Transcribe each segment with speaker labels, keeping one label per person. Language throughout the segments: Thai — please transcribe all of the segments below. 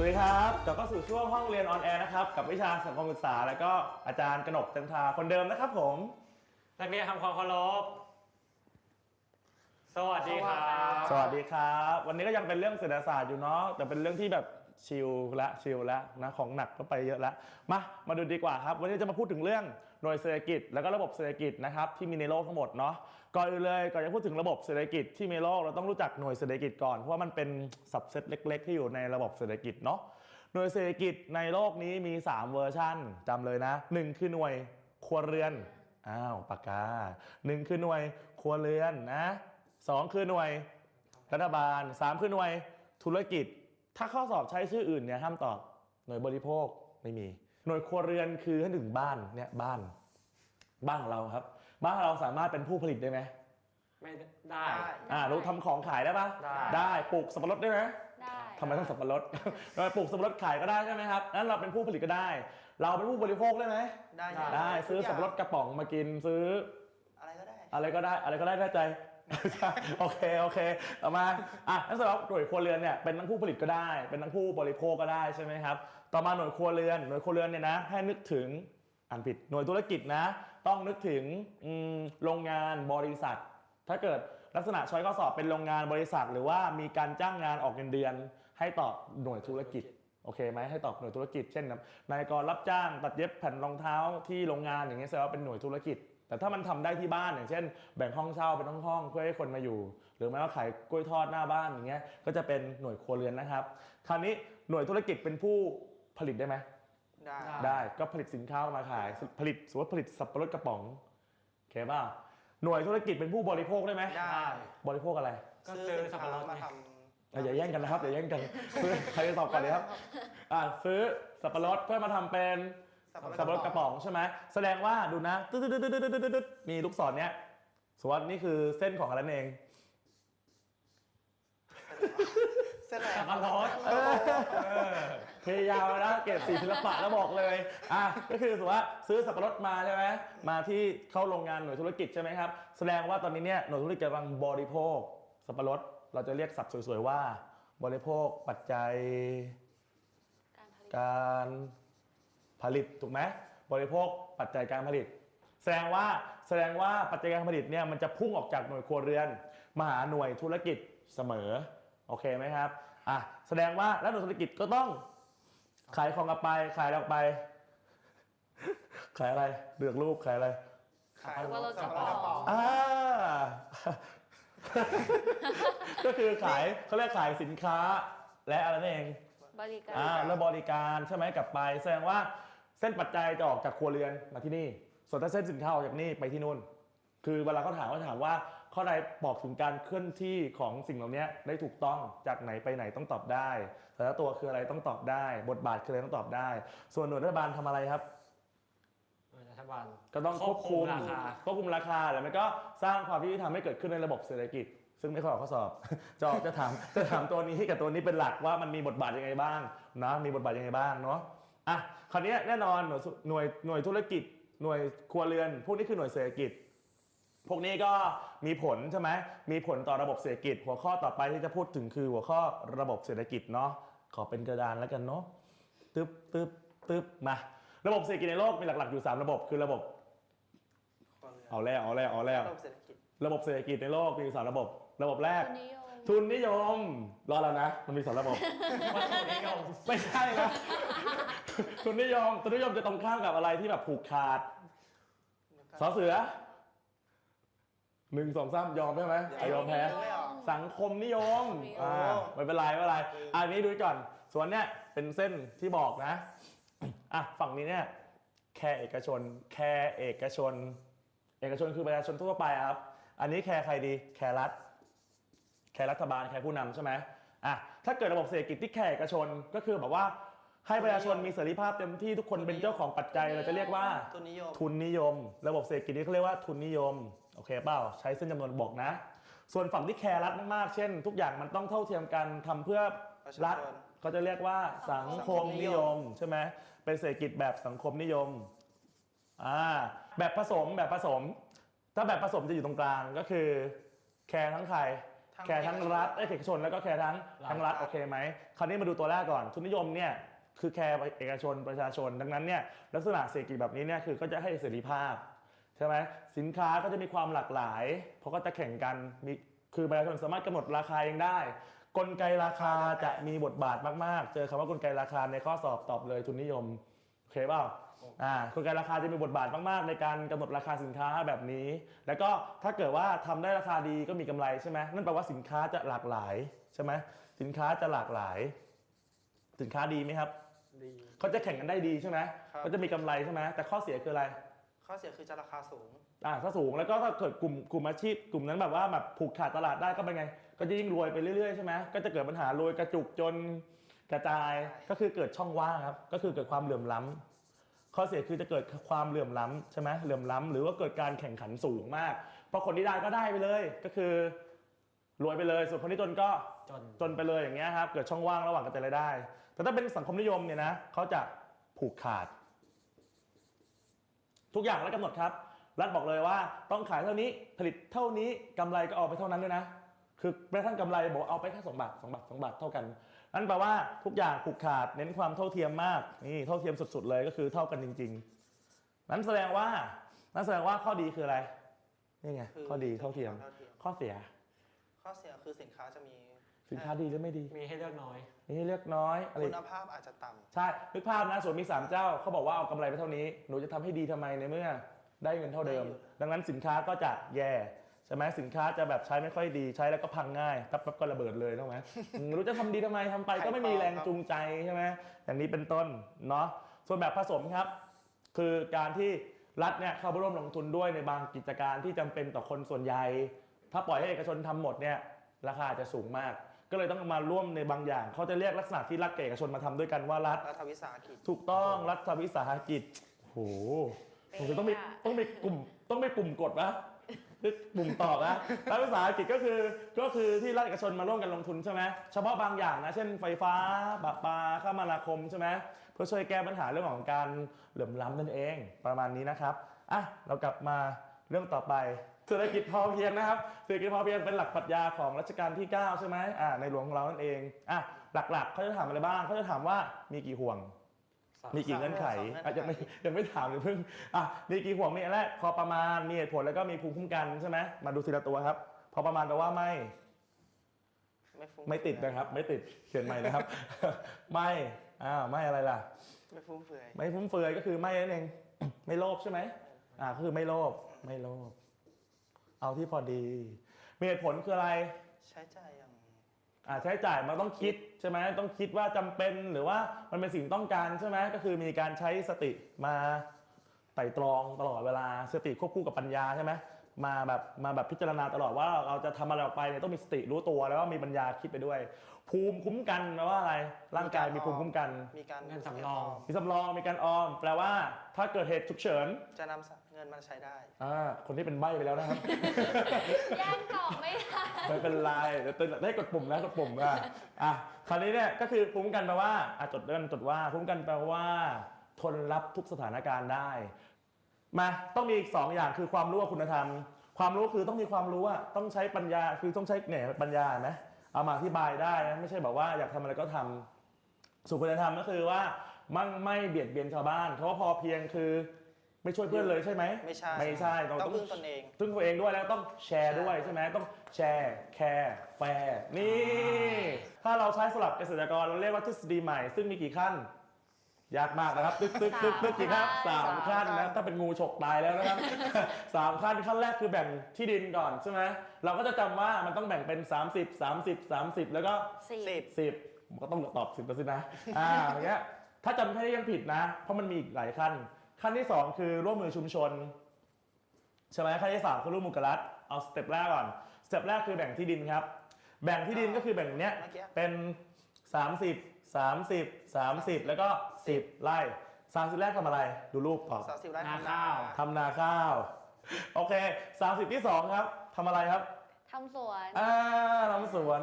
Speaker 1: สวัสดีครับกลับเข้าสู่ช่วงห้องเรียนออนแอร์นะครับ กับวิชาสังคมศึกษา แล้วก็อาจารย์กนกจันทราคนเดิมนะครับผม
Speaker 2: นักเรียนทำความเคารพ สวัสดีครับ
Speaker 1: สวัสดีครับ วันนี้ก็ยังเป็นเรื่องเศรษฐศาสตร์อยู่เนาะ แต่เป็นเรื่องที่แบบ ชิลละชิลละนะของหนักก็ไปเยอะละมามาดูดีกว่าครับ วันนี้จะมาพูดถึงเรื่องหน่วยเศรษฐกิจ แล้วก็ระบบเศรษฐกิจนะครับที่มีในโลกทั้งหมดเนาะก่อนอื่นเลยก่อนจะพูดถึงระบบเศรษฐกิจที่มีโลกเราต้องรู้จักหน่วยเศรษฐกิจก่อนเพราะว่ามันเป็นสับเซตเล็ก ๆ ที่อยู่ในระบบเศรษฐกิจเนาะหน่วยเศรษฐกิจในโลกนี้มี 3 เวอร์ชันจำเลยนะหนึ่งคือหน่วยครัวเรือนอ้าวปากกาหนึ่งคือหน่วยครัวเรือนนะสองคือหน่วยรัฐบาล 3 คือหน่วยธุรกิจ ถ้าข้อสอบใช้ชื่ออื่นเนี่ยห้ามตอบหน่วยบริโภคไม่มี หน่วยครัวเรือนคือให้ถึงบ้านเนี่ยบ้าน บ้านของเราครับ บ้านเราสามารถเป็นผู้ผลิตได้ไหม
Speaker 2: ไม่ได้
Speaker 1: อ่ารู้ทำของขายได้ปะ
Speaker 2: ได้
Speaker 1: ได้ปลูกสับปะรดได้ไหม
Speaker 3: ได้
Speaker 1: ทำไมต้องสับปะรด เราปลูกสับปะรดขายก็ได้ใช่ไหมครับนั้นเราเป็นผู้ผลิตก็ได้ เราเป็นผู้บริโภคได้ไหม
Speaker 4: ได้
Speaker 1: ได้ซื้อสับปะรดกระป๋องมากินซื้อ
Speaker 4: อะไรก็ได้
Speaker 1: อะไรก็ได้อะไรก็ได้ได้ใจ โอเคโอเคเอามาอะนั่นสำหรับหน่วยครัวเรือนเนี่ยเป็นทั้งผู้ผลิตก็ได้ เป็นทั้งผู้บริโภคก็ได้ใช่ไหมครับต่อมาหน่วยครัวเรือนหน่วยครัวเรือนเนี่ยนะให้นึกถึงอ่านผิดหน่วยธุรกิจนะ ต้องนึกถึงโรงงานบริษัท ถ้าเกิดลักษณะช้อยข้อสอบเป็นโรงงานบริษัท หรือว่ามีการจ้างงานออกเงินเดือน ให้ตอบหน่วยธุรกิจโอเคไหมให้ตอบหน่วยธุรกิจเช่นแบบนายกรรับจ้างตัดเย็บแผ่นรองเท้าที่โรงงานอย่างเงี้ยแสดงว่าเป็นหน่วยธุรกิจ แต่ถ้ามันทำได้ที่บ้านอย่างเช่น แบ่งห้องเช่าเป็นห้องห้องๆเพื่อให้คนมาอยู่ หรือแม้ว่าขายกล้วยทอดหน้าบ้านอย่างเงี้ยก็จะเป็นหน่วยครัวเรือนนะครับ คราวนี้หน่วยธุรกิจเป็นผู้ผลิตได้ไหม
Speaker 4: ได้
Speaker 1: ได้ก็ผลิตสินค้าออกมาขายผลิตสมมติผลิตสับปะรดกระป๋องโอเคป่ะหน่วยธุรกิจเป็นผู้บริโภคได้ไหม
Speaker 4: ได้
Speaker 1: บริโภคอะไร
Speaker 2: ก็ซื้อสับปะรด
Speaker 4: มา
Speaker 2: ไง
Speaker 4: ท
Speaker 1: อะอย่าแย่งกันนะครับอย่าแย่งกันซื้อใครจะตอบก่อนเลยครับอ่าซื้อสับปะรดเพื่อมาทำเป็นำ สับปะรดกระป๋องใช่ไหมแสดงว่าดูนะตึ๊ดตึ๊ดตึ๊ดตึ๊ดตึ๊ดตึ๊ดตึ๊ดมีลูกศรเนี้ยสมมติว่านี่คือเส้นของอะไรนั่นเอง
Speaker 4: เส้นอะไร
Speaker 2: สับปะรด
Speaker 1: พยายามแล้วนะเกรดสีศิลปะแล้วบอกเลยอะก็คือสมมติว่าซื้อสับปะรดมาใช่ไหมมาที่เข้าโรงงานหน่วยธุรกิจใช่ไหมครับแสดงว่าตอนนี้เนี่ยหน่วยธุรกิจกำลังบริโภค สับปะรดเราจะเรียกศัพท์สวยๆว่า บริโภคปัจจัย
Speaker 3: การ ผลิต
Speaker 1: การผลิตถูกไหมบริโภคปัจจัยการผลิต แสดงว่าแสดงว่าปัจจัยการผลิตเนี่ยมันจะพุ่งออกจากหน่วยครัวเรือน มาหาหน่วยธุรกิจเสมอโอเคไหมครับอะแสดงว่าแล้วหน่วยธุรกิจก็ต้องขายของออกไปขายอะไรออกไป ขายอะไรเลือกรูปขายอะไร
Speaker 4: ขาย
Speaker 3: สับปะรด
Speaker 4: สับ
Speaker 3: กระ
Speaker 4: ปะรดกระ
Speaker 3: ป๋
Speaker 4: ป๋
Speaker 3: อ
Speaker 4: องง
Speaker 1: อ่าก็คือขายเขาเรียกขายสินค้าและอะไรนั่นเอง
Speaker 3: บริการ
Speaker 1: อ่าแล้วบริการใช่ไหมกลับไป แสดงว่า เส้นปัจจัยจะออกจากครัวเรือนมาที่นี่ ส่วนถ้าเส้นสินค้าออกจากนี่ไปที่นู่น คือเวลาเขาถามเขาถามว่าข้อใดบอกถึงการเคลื่อนที่ของสิ่งเหล่านี้ได้ถูกต้องจากไหนไปไหนต้องตอบได้แต่ละตัวคืออะไรต้องตอบได้ บทบาทคืออะไรต้องตอบได้ ส่วนหน่วยรัฐบาลทำอะไรครับ
Speaker 2: รัฐบาล
Speaker 1: ก็ต้องควบคุม
Speaker 2: ราคา
Speaker 1: ควบคุมราคาแล้วมันก็สร้างความยุติธรรมให้เกิดขึ้นในระบบเศรษฐกิจ ซึ่งไม่ค่อยออกข้อสอบจะออกจะถามจะถามตัวนี้กับตัวนี้เป็นหลักว่ามันมีบทบาทยังไงบ้างนะมีบทบาทยังไงบ้างเนาะอะ คราวนี้แน่นอนหน่วยสุหน่วยหน่วยธุรกิจ หน่วยครัวเรือน พวกนี้คือหน่วยเศรษฐกิจ พวกนี้ก็มีผลใช่ไหมมีผลต่อระบบเศรษฐกิจ หัวข้อต่อไปที่จะพูดถึงคือหัวข้อระบบเศรษฐกิจเนาะขอเป็นกระดานแล้วกันเนาะตึ๊บตึ๊บตึ๊บมา ระบบเศรษฐกิจในโลกมีหลักๆอยู่สามระบบคือระบบ เอาแล้วเอาแล้วเอาแล้ว
Speaker 4: ระบบเศรษฐกิจ
Speaker 1: ระบบเศรษฐกิจในโลกมีอยู่สามระบบ ระบบแรก
Speaker 3: ทุนนิยม
Speaker 1: ทุนนิยม รอแล้วนะ มันมีสองระบบ
Speaker 2: วัตถุนิยม
Speaker 1: ไม่ใช่นะทุนนิยมทุนนิยมจะตรงข้ามกับอะไรที่แบบผูกขาดสอเสือหนึ่งสองสามยอมใช่ไหมอะยอมแพ้
Speaker 4: ไม่ออก
Speaker 1: สังคมนิยม
Speaker 4: โอ้
Speaker 1: อ่า ไม่เป็นไรไม่เป็นไรอันนี้ดูก่อน ส่วนเนี้ยเป็นเส้นที่บอกนะ อะ ฝั่งนี้เนี่ย แคร์เอกชน แคร์เอกชน เอกชนคือประชาชนทั่วไปครับ อันนี้แคร์ใครดี แคร์รัฐ แคร์รัฐบาลแคร์ผู้นำใช่ไหมอะถ้าเกิดระบบเศรษฐกิจที่แคร์เอกชนก็คือแบบว่าให้ประชาชนมีเสรีภาพเต็มที่ทุกคนเป็นเจ้าของปัจจัยเราจะเรียกว่า
Speaker 4: ทุนนิยม
Speaker 1: ทุนนิยม ระบบเศรษฐกิจนี้เขาเรียกว่าทุนนิยมโอเคเปล่าใช้เส้นจำนวนบอกนะ ส่วนฝั่งที่แคร์รัฐมากๆ เช่น ทุกอย่างมันต้องเท่าเทียมกันทำเพื่อ
Speaker 4: ประชาชน
Speaker 1: รัฐเขาจะเรียกว่าสังคมนิยมใช่ไหมเป็นเศรษฐกิจแบบสังคมนิยมอ่าแบบผสมแบบผสม ถ้าแบบผสมจะอยู่ตรงกลางก็คือแคร์ทั้งใคร แคร์ทั้งรัฐเอ้ยเอกชนแล้วก็แคร์ทั้งทั้งรัฐโอเคไหมคราวนี้มาดูตัวแรกก่อนทุนนิยมเนี่ยคือแคร์เอกชนประชาชนดังนั้นเนี่ยลักษณะเศรษฐกิจแบบนี้เนี่ยคือก็จะให้เสรีภาพใช่ไหมสินค้าก็จะมีความหลากหลาย เพราะก็จะแข่งกันมีคือประชาชนสามารถกำหนดราคาเองได้ กลไกราคาจะมีบทบาทมาก ๆ เจอคำว่ากลไกราคาในข้อสอบตอบเลยทุนนิยมโอเคเปล่า อ่ากลไกราคาจะมีบทบาทมากๆ ในการกำหนดราคาสินค้าแบบนี้ แล้วก็ถ้าเกิดว่าทำได้ราคาดีก็มีกำไรใช่ไหมนั่นแปลว่าสินค้าจะหลากหลายใช่ไหมสินค้าจะหลากหลาย สินค้าดีไหมครับ
Speaker 2: ดี
Speaker 1: เขาจะแข่งกันได้ดีใช่ไหม
Speaker 4: ครับ
Speaker 1: ก็จะมีกำไรใช่ไหมแต่ข้อเสียคืออะไร
Speaker 4: ข้อเสียคือจะราคาสูง
Speaker 1: อ่าถ้าสูงแล้วก็ถ้าเกิดกลุ่มกลุ่มอาชีพ กลุ่มนั้นแบบว่าแบบผูกขาดตลาดได้ก็เป็นไง ก็จะยิ่งรวยไปเรื่อยๆใช่ไหมก็จะเกิดปัญหารวยกระจุกจนกระจาย
Speaker 4: ใช่
Speaker 1: ก็คือเกิดช่องว่างครับก็คือเกิดความเหลื่อมล้ำ ข้อเสียคือจะเกิดความเหลื่อมล้ำใช่ไหมเหลื่อมล้ำหรือว่าเกิดการแข่งขันสูงมาก เพราะคนที่ได้ก็ได้ไปเลยก็คือรวยไปเลย ส่วนคนที่จนก็
Speaker 2: จน
Speaker 1: จนไปเลยอย่างเงี้ยครับเกิดช่องว่างระหว่างกระจายรายได้ แต่ถ้าเป็นสังคมนิยมเนี่ยนะเขาจะผูกขาด ทุกอย่างรัฐกำหนดครับรัฐบอกเลยว่าต้องขายเท่านี้ผลิตเท่านี้กำไรก็เอาไปเท่านั้นด้วยนะคือแม้กระทั่งกำไรบอกเอาไปแค่สองบาทสองบาทสองบาทเท่ากัน นั่นแปลว่าทุกอย่างผูกขาดเน้นความเท่าเทียมมากนี่เท่าเทียมสุด ๆ เลยก็คือเท่ากันจริง ๆ นั้นแสดงว่านั่นแสดงว่าข้อดีคืออะไรนี่ไง
Speaker 4: คือ
Speaker 1: ข้อดีเท่าเทียม
Speaker 4: เท่าเทียม
Speaker 1: ข้อเสีย
Speaker 4: ข้อเสียคือสินค้าจะมี
Speaker 1: สินค้าดีหรือไม่ดี
Speaker 2: มีให้เลือกน้อย
Speaker 1: นี่เลือกน้อยอะไร
Speaker 4: คุณภาพอาจจะต่ำ
Speaker 1: ใช่นึกภาพนะสวนมี 3 เจ้าเขาบอกว่าเอากำไรไปเท่านี้ หนูจะทำให้ดีทำไมในเมื่อ ได้เงินเท่าเดิม
Speaker 4: ได้อยู่
Speaker 1: ดังนั้นสินค้าก็จะแย่ใช่ไหมสินค้าจะแบบใช้ไม่ค่อยดีใช้แล้วก็พังง่ายแป๊บๆก็ระเบิดเลยถูกไหมอืมรู้จะทำดีทำไมทำไปก็ไม่มีแรงจูงใจใช่ไหมอย่างนี้เป็นต้นเนาะส่วนแบบผสมครับ คือการที่รัฐเนี่ยเข้าไปร่วมลงทุนด้วยในบางกิจการที่จำเป็นต่อคนส่วนใหญ่ ถ้าปล่อยให้เอกชนทำหมดเนี่ยราคาจะสูงมาก ก็เลยต้องมาร่วมในบางอย่าง เขาจะเรียกลักษณะที่รัฐกับเอกชนมาทำด้วยกันว่ารัฐ
Speaker 4: รัฐวิสาหกิจ
Speaker 1: ถูกต้องรัฐวิสาหกิจโหผมจะต้องมีต้องมีกลุ่มต้องมีกลุ่มกดนะ หรือกลุ่มตอบนะรัฐวิสาหกิจก็คือก็คือที่รัฐเอกชนมาร่วมกันลงทุนใช่ไหมเฉพาะบางอย่างนะ เช่นไฟฟ้าปะปาคมนาคมใช่ไหมเพื่อช่วยแก้ปัญหาเรื่องของการเหลื่อมล้ำนั่นเองประมาณนี้นะครับอะเรากลับมาเรื่องต่อไปเศรษฐกิจพอเพียงนะครับเศรษฐกิจพอเพียงเป็นหลักปรัชญาของรัชกาลที่ 9 ใช่ไหมอ่าในหลวงของเรานั่นเองอะหลักๆเขาจะถามอะไรบ้างเขาจะถามว่ามีกี่ห่วง มีกี่เงื่อนไข
Speaker 4: สามเงื่อนไข
Speaker 1: อาจจะไม่ยังไม่ถามเลยเพิ่งอะมีกี่ห่วงมีอันแรกพอประมาณมีเหตุผลแล้วก็มีภูมิคุ้มกันใช่ไหมมาดูทีละตัวครับ พอประมาณแปลว่าไม่
Speaker 4: ไม่ฟุ้ง
Speaker 1: ไม่ติดนะครับ ไม่ติดเขียนใหม่นะครับ ไม่อ้าวไม่อะไรล่ะ
Speaker 4: ไม่ฟุ้งเฟือย
Speaker 1: ไม่ฟุ่มเฟือยก็คือไม่นั่นเองไม่โลภใช่ไหมอ่าก็คือไม่โลภไม่โลภเอาที่พอดี มีเหตุผลคืออะไร
Speaker 4: ใช้จ่ายอย่าง
Speaker 1: อ่าใช้จ่ายมันต้องคิดใช่ไหมต้องคิดว่าจำเป็นหรือว่ามันเป็นสิ่งต้องการใช่ไหมก็คือมีการใช้สติมาไต่ตรองตลอดเวลาสติควบคู่กับปัญญาใช่ไหม มาแบบมาแบบพิจารณาตลอดว่าเราจะทำอะไรออกไปเนี่ยต้องมีสติรู้ตัวแล้วก็มีปัญญาคิดไปด้วย ภูมิคุ้มกันแปลว่าอะไร ร่างกายมีภูมิคุ้มกัน
Speaker 4: มีการ
Speaker 2: เงินสำรอง
Speaker 1: มีสำรองมีการออม แปลว่าถ้าเกิดเหตุฉุกเฉิน
Speaker 4: จะนำเงินมาใช้ได้
Speaker 1: อ่าคนที่เป็นใบ้ไปแล้วนะครับ
Speaker 3: แย่งตอบไม่ได้
Speaker 1: ไม่เป็นไรเดี๋ยวเตือนได้กดปุ่มนะกดปุ่มอะอะคราวนี้เนี่ยก็คือภูมิคุ้มกันแปลว่าอะจดเรื่องจดว่าภูมิคุ้มกันแปลว่าทนรับทุกสถานการณ์ได้ มาต้องมีอีกสองอย่างคือความรู้กับคุณธรรม ความรู้คือต้องมีความรู้อะต้องใช้ปัญญาคือต้องใช้เนี่ยปัญญาเห็นไหมเอามาอธิบายได้นะไม่ใช่แบบว่าอยากทำอะไรก็ทำส่วนคุณธรรมก็คือว่ามั่งไม่เบียดเบียนชาวบ้านเพราะว่าพอเพียงคือไม่ช่วยเพื่อนเลยใช่ไหม
Speaker 4: ไม่ใช่
Speaker 1: ไม่ใช่เรา
Speaker 4: ต้อง
Speaker 1: ต้อง
Speaker 4: พึ่งตนเอง
Speaker 1: พึ่งตัวเองด้วยแล้วต้องแชร์ด้วย
Speaker 4: ใช่
Speaker 1: ใช่ไหมต้องแชร์แคร์แฟร์นี่ ถ้าเราใช้สลับเกษตรกรเราเรียกว่าทฤษฎีใหม่ซึ่งมีกี่ขั้น ยากมากนะครับ ตึกตึกตึกตึกกี่ขั้นสามขั้นนะถ้าเป็นงูฉกตายแล้วนะครับสามขั้นขั้นแรกคือแบ่งที่ดินก่อนใช่ไหมเราก็จะจำว่ามันต้องแบ่งเป็น 30 30 30 แล้วก็
Speaker 3: สี่
Speaker 4: สิบ
Speaker 1: สิบก็ต้องตอบสิบเปอร์เซ็นต์นะอ่าอย่างเงี้ยถ้าจำแค่นี้ยังผิดนะ เพราะมันมีอีกหลายขั้น ขั้นที่สองคือร่วมมือชุมชนใช่ไหมขั้นที่สามคือร่วมมือกับรัฐเอาสเต็ปแรกก่อนสเต็ปแรกคือแบ่งที่ดินครับ แบ่งที่ดินก็คือแบ่งเนี้ย
Speaker 4: เมื่อกี้
Speaker 1: เป็น 30 30 30 แล้วก็ 10 ไร่30 แรกทำอะไร ดูรูปตอบ
Speaker 4: สามสิบไร่
Speaker 2: นา
Speaker 4: ทำ
Speaker 2: ข้าว
Speaker 1: ทำนาข้าว โอเค 30 ที่สองครับทำอะไรครับ
Speaker 3: ทำสวน
Speaker 1: อ่าทำสวน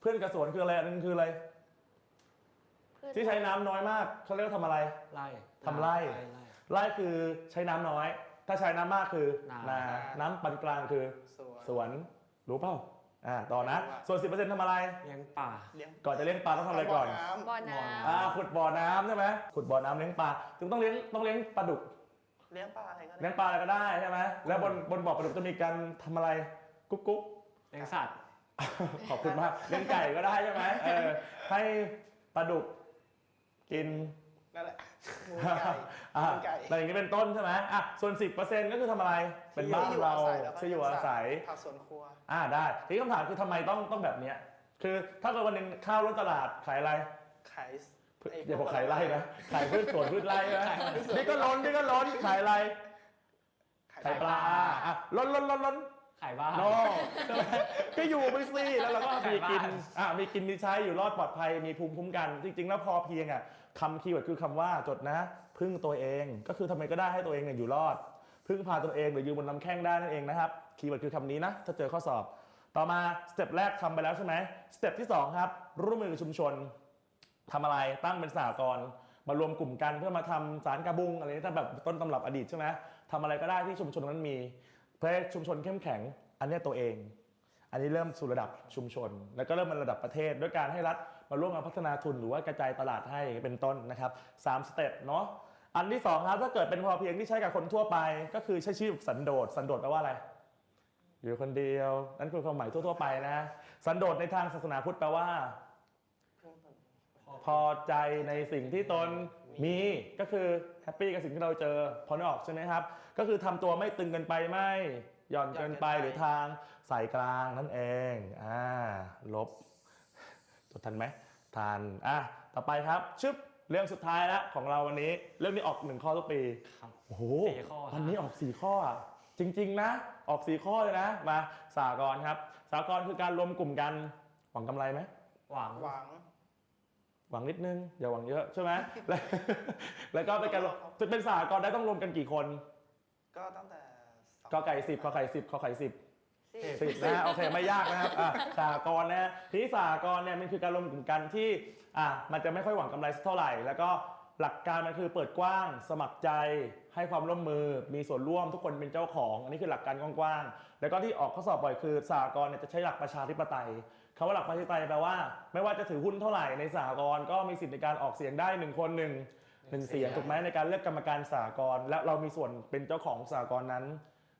Speaker 1: เพื่อนกับสวนคืออะไรอันนึงคืออะไร
Speaker 3: พืช
Speaker 1: ที่ใช้น้ำน้อยมากเขาเรียกว่าทำอะไร
Speaker 2: ไล่
Speaker 1: ทำไร่
Speaker 2: ไล่
Speaker 1: ไร่คือใช้น้ำน้อย ถ้าใช้น้ำมากคือ
Speaker 2: นา
Speaker 1: นาน้ำปานกลางคือ
Speaker 4: สวน
Speaker 1: สวน รู้เปล่า อ่าต่อนะ ส่วน 10%ทำอะไร
Speaker 2: เลี้ยงป่า
Speaker 4: เลี้ยง
Speaker 1: ก่อนจะเลี้ยงปลาต้องทำอะไรก่อน
Speaker 3: บ่อน้
Speaker 1: อ่าขุดบ่อน้ำใช่ไหมขุดบ่อน้ำเลี้ยงปลาถึงต้องเลี้ยงต้องเลี้ยงปลาดุก
Speaker 4: เลี้ยงปลาอะไรก็
Speaker 1: เลี้
Speaker 4: ได้
Speaker 1: ยงปลาอะไรก็ได้ใช่ไหมแล้วบนบนบ่อปลาดุกจะมีการทำอะไรกุ๊กกุ๊ก
Speaker 2: เลี้ยงสัตว์
Speaker 1: ขอบคุณมากเลี้ยงไก่ก็ได้ใช่ไหมเออให้ปลาดุกกิน
Speaker 4: นั่นแหละหมูไก่
Speaker 1: อ่า
Speaker 4: หมูไก่
Speaker 1: อะไรอย่างนี้เป็นต้นใช่ไหมอะส่วน 10%ก็คือทำอะไร เป็นบ้านเรา
Speaker 4: แล้วก็
Speaker 1: ที่อยู่อาศัย
Speaker 4: ผักสวนครัว
Speaker 1: อ่าได้ทีนี้คำถามคือทำไมต้องต้องแบบเนี้ยคือถ้าเกิดวันหนึงข้าวล้นตลาดขายอะไร
Speaker 4: ขายไอ
Speaker 1: ย่าบอกขายไร่นะขายพืชสวนพืชไร่นะ
Speaker 2: ขายพืชสวน
Speaker 1: นี่ก็ล้นนี่ก็ล้นขายอะไร
Speaker 4: ขาย
Speaker 1: ขายปลาอะล้นล้นล้นล้น
Speaker 2: ขายบ้าน
Speaker 1: โนใช่ไหมก็อยู่ไปสิแล้วเราก็มีกิน
Speaker 2: ขายบ้าน
Speaker 1: อะมีกินมีใช้อยู่รอดปลอดภัยมีภูมิคุ้มกัน จริง ๆ แล้วพอเพียงอะ คำคีย์เวิร์ดคือคำว่าจดนะ พึ่งตัวเอง ก็คือทำไมก็ได้ให้ตัวเองเนี่ยอยู่รอด พึ่งพาตัวเองหรือยืนบนลำแข้งได้นั่นเองนะครับ คีย์เวิร์ดคือคำนี้นะ ถ้าเจอข้อสอบ ต่อมาสเต็ปแรกทำไปแล้วใช่ไหมสเต็ปที่สองครับร่วมมือกับชุมชนทำอะไรตั้งเป็นสหกรณ์มารวมกลุ่มกันเพื่อมาทำสารกระบุงอะไรนี่ถ้าแบบต้นตำรับอดีตใช่ไหมทำอะไรก็ได้ที่ชุมชนนั้นมี เพื่อชุมชนเข้มแข็ง อันนี้ตัวเอง อันนี้เริ่มสู่ระดับชุมชน แล้วก็เริ่มมาระดับประเทศ ด้วยการให้รัฐ มาร่วมกันพัฒนาทุนหรือว่ากระจายตลาดให้เป็นต้นนะครับสามสเต็ปเนาะอันที่สองครับถ้าเกิดเป็นพอเพียงที่ใช้กับคนทั่วไป ก็คือใช้ชีวิตสันโดษสันโดษแปลว่าอะไร อยู่คนเดียว นั่นคือความหมายทั่วๆไปนะ สันโดษในทางศาสนาพุทธแปลว่า
Speaker 4: พึ่งตน
Speaker 1: พอใจในสิ่งที่ตนมีก็คือแฮปปี้กับสิ่งที่เราเจอพอนึกออกใช่ไหมครับ ก็คือทำตัวไม่ตึงเกินไปไม่หย่อนเกินไปหรือทางสายกลางนั่นเองอ่าลบ จดทันไหมทันอะต่อไปครับชึบเรื่องสุดท้ายแล้วของเราวันนี้ เรื่องนี้ออกหนึ่งข้อทุกปี
Speaker 2: ครับ
Speaker 1: โอ้โห
Speaker 2: สี่ข้อครับ
Speaker 1: วันนี้ออกสี่ข้ออะจริง ๆ นะ ออกสี่ข้อเลยนะ มาสากรณ์ครับ สากรณ์คือการรวมกลุ่มกัน หวังกำไรไหม
Speaker 2: หวัง
Speaker 4: หวัง
Speaker 1: หวังนิดนึง อย่าหวังเยอะใช่ไหมแล้วแล้วก็เป็นการรวมจะเป็นสากรณ์ได้ต้องรวมกันกี่คน
Speaker 4: ก็ตั้งแต่สอง
Speaker 1: กอไก่สิบขอไข่สิบขอไข่สิบำ
Speaker 3: สิ
Speaker 1: สิบนะฮะโอเคไม่ยากนะครับอะสากรณ์นะฮะทีนี้สากรณ์เนี่ยมันคือการรวมกลุ่มกันที่อะมันจะไม่ค่อยหวังกำไรสักเท่าไหร่ แล้วก็หลักการมันคือเปิดกว้าง สมัครใจให้ความร่วมมือ มีส่วนร่วมทุกคนเป็นเจ้าของ อันนี้คือหลักการกว้างๆแล้วก็ที่ออกข้อสอบบ่อยคือสากรณ์เนี่ยจะใช้หลักประชาธิปไตยคำว่าหลักประชาธิปไตยแปลว่า ไม่ว่าจะถือหุ้นเท่าไหร่ในสากรณ์ก็มีสิทธิ์ในการออกเสียงได้หนึ่งคนหนึ่งหนึ่งเสียงถูกไหมในการเลือกกรรมการสากรณ์และเรามีส่วนเป็นเจ้าของสากรณ์นั้น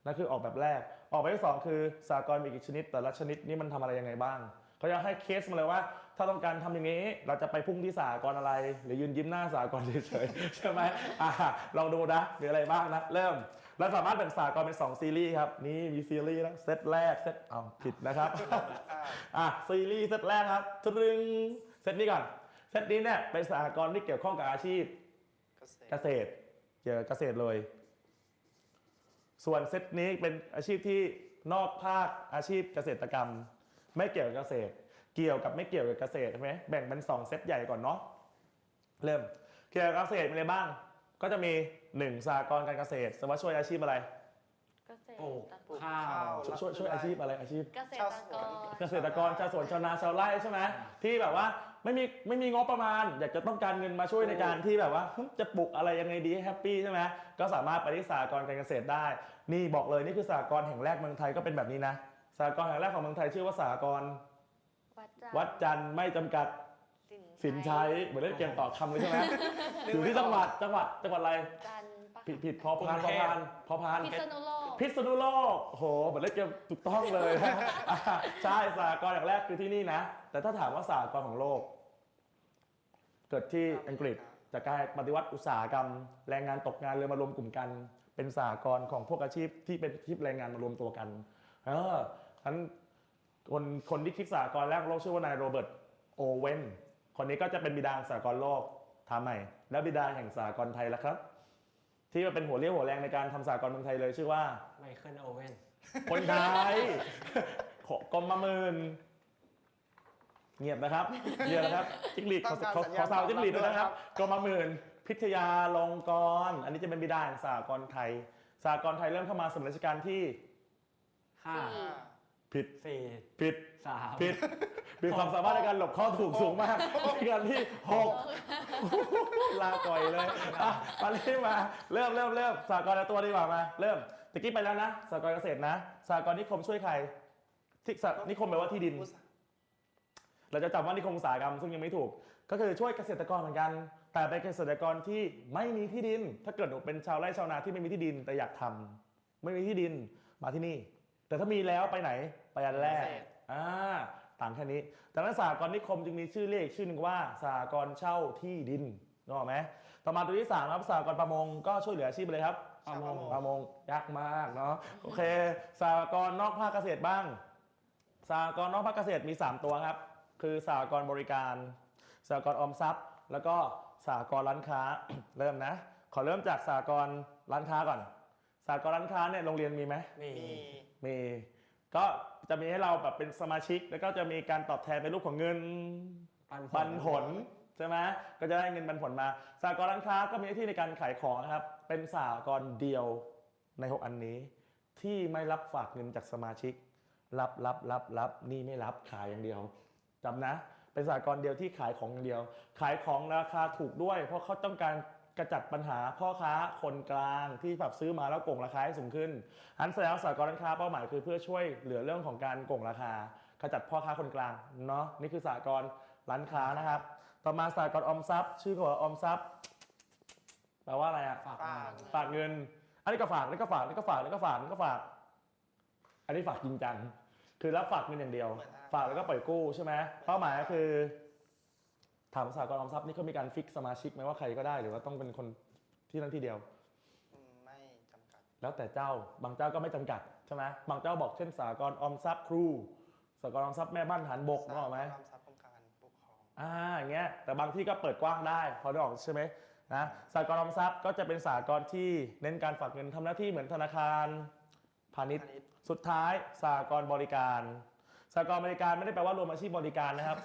Speaker 1: นั่นคือออกแบบแรก ออกแบบที่สองคือสากลมีกี่ชนิด แต่ละชนิดนี่มันทำอะไรยังไงบ้างเขาจะให้เคสมาเลยว่า ถ้าต้องการทำอย่างนี้ เราจะไปพุ่งที่สากลอะไร หรือยืนยิ้มหน้าสากลเฉยๆใช่ไหมอะลองดูนะมีอะไรบ้างนะเริ่มเราสามารถแบ่งสากลเป็น 2 ซีรีส์ครับ นี่มีซีรีส์นะเซตแรกเซตเอาผิดนะครับ
Speaker 4: อ่า
Speaker 1: อะซีรีส์เซตแรกครับตรึงเซตนี้ก่อนเซตนี้เนี่ยเป็นสากลที่เกี่ยวข้องกับอาชีพ
Speaker 4: เกษตร
Speaker 1: เกษตรเกี่ยวกับเกษตรเลย ส่วนเซตนี้เป็นอาชีพที่นอกภาคอาชีพเกษตรกรรม ไม่เกี่ยวกับเกษตร เกี่ยวกับไม่เกี่ยวกับเกษตรใช่ไหมแบ่งเป็นสองเซตใหญ่ก่อนเนาะเริ่มเกี่ยวกับเกษตรมีอะไรบ้าง ก็จะมีหนึ่งสหกรณ์การเกษตรสว่าช่วยอาชีพอะไร
Speaker 3: เกษตร
Speaker 2: ปลูก
Speaker 4: ปลูก
Speaker 2: ข้า
Speaker 4: ข้าวว
Speaker 1: ช่วยช่วยช่วยอาชีพอะไรอาชีพ
Speaker 3: เกษตรกร
Speaker 1: เกษตรกรชาวสวนชาวนาชาวไร่ใช่ไหมที่แบบว่า ไม่มีไม่มีงบประมาณ อยากจะต้องการเงินมาช่วยในการที่แบบว่าหึจะปลูกอะไรยังไงดีให้แฮปปี้ใช่ไหมก็สามารถไปที่สหกรณ์การเกษตรได้ นี่บอกเลยนี่คือสหกรณ์แห่งแรกเมืองไทยก็เป็นแบบนี้นะสหกรณ์แห่งแรกของเมืองไทยชื่อว่าสหกรณ์
Speaker 3: วัดจันทร์
Speaker 1: วัดจันทร์ไม่จำกัดสินใช้เหมือนเล่นเกมต่อคำเลยใช่ไหมอยู่ที่จังหวัดจังหวัดจังหวัดอะไร
Speaker 3: จันทร์ปะ
Speaker 1: ผิดผิดพอพานพอพานพอพาน
Speaker 3: พิษณุโลก
Speaker 1: พิษณุโลกโหเหมือนเล่นเกมถูกต้องเลยนะอะใช่สากลอย่างแรกคือที่นี่นะ แต่ถ้าถามว่าสากลของโลก เกิดที่อังกฤษจากการปฏิวัติอุตสาหกรรม แรงงานตกงานเลยมารวมกลุ่มกัน เป็นสากลของพวกอาชีพที่เป็นอาชีพแรงงานมารวมตัวกัน เออทั้นคนคนที่คิดสากลแรกของโลกชื่อว่านายโรเบิร์ตโอเวนคนนี้ก็จะเป็นบิดาแห่งสากลโลกทำใหม่ แล้วบิดาแห่งสากลไทยแล้วครับ ที่มาเป็นหัวเรี่ยวหัวแรงในการทำสากลเมืองไทยเลยชื่อว่า
Speaker 2: ไมเคิลโอเว่น
Speaker 1: คนไทย ขอกรมมาหมื่นเงียบนะครับเงียบนะครับจิงหลีดขอขอขอสาวจิงหลีดด้วยนะครับกรมมาหมื่นพิทยาลงกรณ์อันนี้จะเป็นบิดาแห่งสากลไทย สากลไทยเริ่มเข้ามาสมัยรัชกาลที่
Speaker 2: ห้า
Speaker 4: อ่า
Speaker 1: ผิด
Speaker 2: สี่
Speaker 1: ผิด
Speaker 2: สาม
Speaker 1: ผิดมีความสามารถในการหลบข้อถูกสูงมากรัชกาลที่หกลาก่อยเลยอะมาเริ่มมาเริ่มเริ่มเริ่มสากลละตัวดีกว่ามาเริ่มตะกี้ไปแล้วนะสากลเกษตรนะสากลนิคมช่วยใครที่ที่สะนิคมแปลว่าที่ดิน
Speaker 4: อุตสาห
Speaker 1: เราจะจำว่านิคมอุตสาหกรรมซึ่งยังไม่ถูก ก็คือช่วยเกษตรกรเหมือนกัน แต่เป็นเกษตรกรที่ไม่มีที่ดิน ถ้าเกิดหนูเป็นชาวไร่ชาวนาที่ไม่มีที่ดินแต่อยากทำไม่มีที่ดินมาที่นี่ แต่ถ้ามีแล้วไปไหน ไปอันแรกอ่าต่างแค่นี้ดังนั้นสหกรณ์นิคมจึงมีชื่อเรียกอีกชื่อหนึ่งว่าสหกรณ์เช่าที่ดินนึกออกไหมต่อมาตัวที่สามครับสหกรณ์ประมงก็ช่วยเหลืออาชีพไปเลยครับ
Speaker 2: ประมง
Speaker 1: ประมงยากมากเนาะโอเคสหกรณ์นอกภาคเกษตรบ้างสหกรณ์นอกภาคเกษตรมี 3 ตัวครับ คือสหกรณ์บริการสหกรณ์ออมทรัพย์ แล้วก็สหกรณ์ร้านค้าเริ่มนะ ขอเริ่มจากสหกรณ์ร้านค้าก่อนสหกรณ์ร้านค้าเนี่ยโรงเรียนมีไหม
Speaker 2: มี
Speaker 4: มี
Speaker 1: มีก็ จะมีให้เราแบบเป็นสมาชิก แล้วก็จะมีการตอบแทนเป็นรูปของเงิน
Speaker 2: ปัน
Speaker 1: ปันผลใช่ไหมก็จะได้เงินปันผลมาสหกรณ์ร้านค้าก็มีหน้าที่ในการขายของนะครับ เป็นสหกรณ์เดียวใน 6 อันนี้ ที่ไม่รับฝากเงินจากสมาชิก รับรับรับรับนี่ไม่รับขายอย่างเดียวจำนะ เป็นสหกรณ์เดียวที่ขายของอย่างเดียว ขายของราคาถูกด้วย เพราะเขาต้องการ กระจัดปัญหาพ่อค้าคนกลางที่แบบซื้อมาแล้วโกงราคาให้สูงขึ้น อันแสดงว่าสหกรณ์ร้านค้าเป้าหมายคือเพื่อช่วยเหลือเรื่องของการโกงราคาขจัดพ่อค้าคนกลางเนาะนี่คือสหกรณ์ร้านค้านะครับ ต่อมาสหกรณ์ออมทรัพย์ ชื่อเขาว่าออมทรัพย์แปลว่าอะไรอะ
Speaker 2: ฝาก
Speaker 4: ฝาก
Speaker 2: มา
Speaker 1: ฝากเงิน อันนี้ก็ฝากอันนี้ก็ฝากอันนี้ก็ฝากอันนี้ก็ฝากอันนี้ก็ฝาก อันนี้ฝากจริงจังคือรับฝากเงินอย่างเดียว
Speaker 4: เหมือนธนาคาร
Speaker 1: ฝากแล้วก็ปล่อยกู้ใช่ไหมเป้าหมายก็คือ ถามสหกรณ์ออมทรัพย์นี่เขามีการฟิกสมาชิกไหมว่าใครก็ได้ หรือว่าต้องเป็นคนที่นั่นที่เดียว
Speaker 4: อืมไม่จำกัด
Speaker 1: แล้วแต่เจ้าบางเจ้าก็ไม่จำกัดใช่ไหมบางเจ้าบอกเช่นสหกรณ์ออมทรัพย์ครูสหกรณ์ออมทรัพย์แม่บ้านฐานบกนึกออกไหม
Speaker 4: สากรณ์ทรัพย์กรมการปกครอง
Speaker 1: อ่าอย่างเงี้ยแต่บางที่ก็เปิดกว้างได้พอได้ออกใช่ไหมนะสหกรณ์ออมทรัพย์ก็จะเป็นสหกรณ์ที่เน้นการฝากเงินทำหน้าที่เหมือนธนาคารพาณิชย์
Speaker 4: พาณิชย์
Speaker 1: สุดท้ายสหกรณ์บริการ สหกรณ์บริการไม่ได้แปลว่ารวมอาชีพบริการนะครับ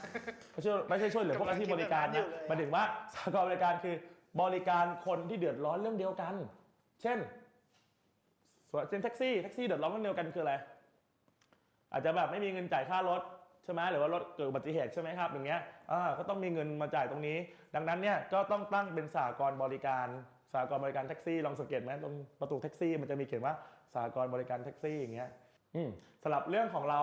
Speaker 1: ไม่ใช่ไม่ใช่ช่วยเหลือพวกอาชีพบริการนะหมายถึงว่าสหกรณ์บริการคือบริการคนที่เดือดร้อนเรื่องเดียวกัน เช่นส่วนเช่นแท็กซี่แท็กซี่เดือดร้อนเรื่องเดียวกันคืออะไรอาจจะแบบไม่มีเงินจ่ายค่ารถใช่ไหมหรือว่ารถเกิดอุบัติเหตุใช่ไหมครับอย่างเงี้ยอ่าก็ต้องมีเงินมาจ่ายตรงนี้ ดังนั้นเนี่ยก็ต้องตั้งเป็นสหกรณ์บริการสหกรณ์บริการแท็กซี่ลองสังเกตไหมตรงประตูแท็กซี่มันจะมีเขียนว่าสหกรณ์บริการแท็กซี่อย่างเงี้ยอืม สำหรับเรื่องของเรา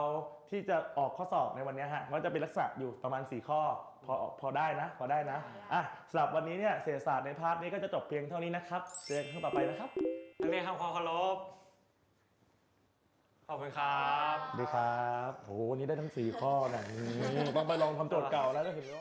Speaker 1: ที่จะออกข้อสอบในวันเนี้ยฮะก็จะเป็นลักษณะอยู่ประมาณ 4 ข้อ พอพอได้นะ พอได้นะอะสำหรับวันนี้เนี่ยเศรษฐศาสตร์ในพาร์ทนี้ก็จะจบเพียงเท่านี้นะครับเจอกันครั้งต่อไปนะครับ
Speaker 2: นักเรียนทำความเคารพขอบคุณครับ
Speaker 1: สวัสดีครับโหวันนี้ได้ทั้ง 4 ข้อนะอืมต้องไปลองทำโจทย์เก่าแล้วจะเห็นเลยว่า